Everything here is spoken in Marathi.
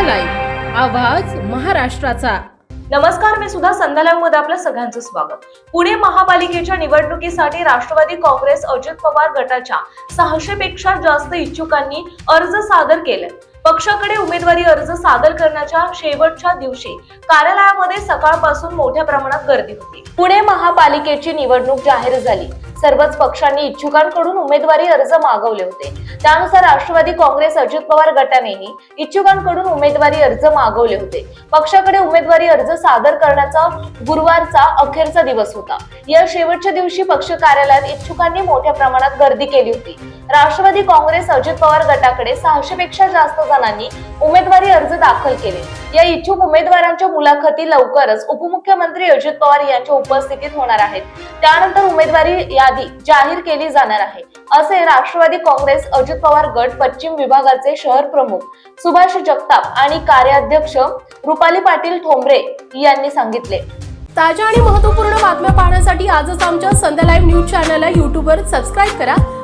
आवाज महाराष्ट्राचा. नमस्कार मी सुद्धा संध्यालावमध्ये आपलं सगळ्यांचं स्वागत. पुणे महापालिकेच्या निवडणुकीसाठी राष्ट्रवादी काँग्रेस अजित पवार गटाच्या सहाशे पेक्षा जास्त इच्छुकांनी अर्ज सादर केले पक्षाकडे उमेदवारी अर्ज सादर करण्याच्या शेवटच्या दिवशी कार्यालयामध्ये सकाळपासून मोठ्या प्रमाणात गर्दी होती. पुणे महापालिकेची निवडणूक जाहीर झाली. सर्वच पक्षांनी इच्छुकांकडून उमेदवारी अर्ज मागवले होते. त्यानुसार राष्ट्रवादी काँग्रेस अजित पवार गटानेही इच्छुकांकडून उमेदवारी अर्ज मागवले होते. पक्षाकडे उमेदवारी अर्ज सादर करण्याचा गुरुवारचा अखेरचा दिवस होता. या शेवटच्या दिवशी पक्ष कार्यालयात इच्छुकांनी मोठ्या प्रमाणात गर्दी केली होती. राष्ट्रवादी काँग्रेस अजित पवार गटाकडे सहाशे पेक्षा जास्त जणांनी उमेदवारी अर्ज दाखल केले. या इच्छुक उमेदवारांच्या मुलाखती लवकरच उपमुख्यमंत्री अजित पवार यांच्या उपस्थितीत होणार आहेत. त्यानंतर उमेदवारी यादी जाहीर केली जाणार आहे. असे राष्ट्रवादी काँग्रेस अजित पवार गट पश्चिम विभागाचे शहर प्रमुख सुभाष जगताप आणि कार्याध्यक्ष रुपाली पाटील ठोंबरे यांनी सांगितले. ताज्या आणि महत्त्वपूर्ण बातम्या पाहण्यासाठी आजच आमच्या संध्या लाईव्ह न्यूज चॅनलला युट्यूबवर सबस्क्राईब करा.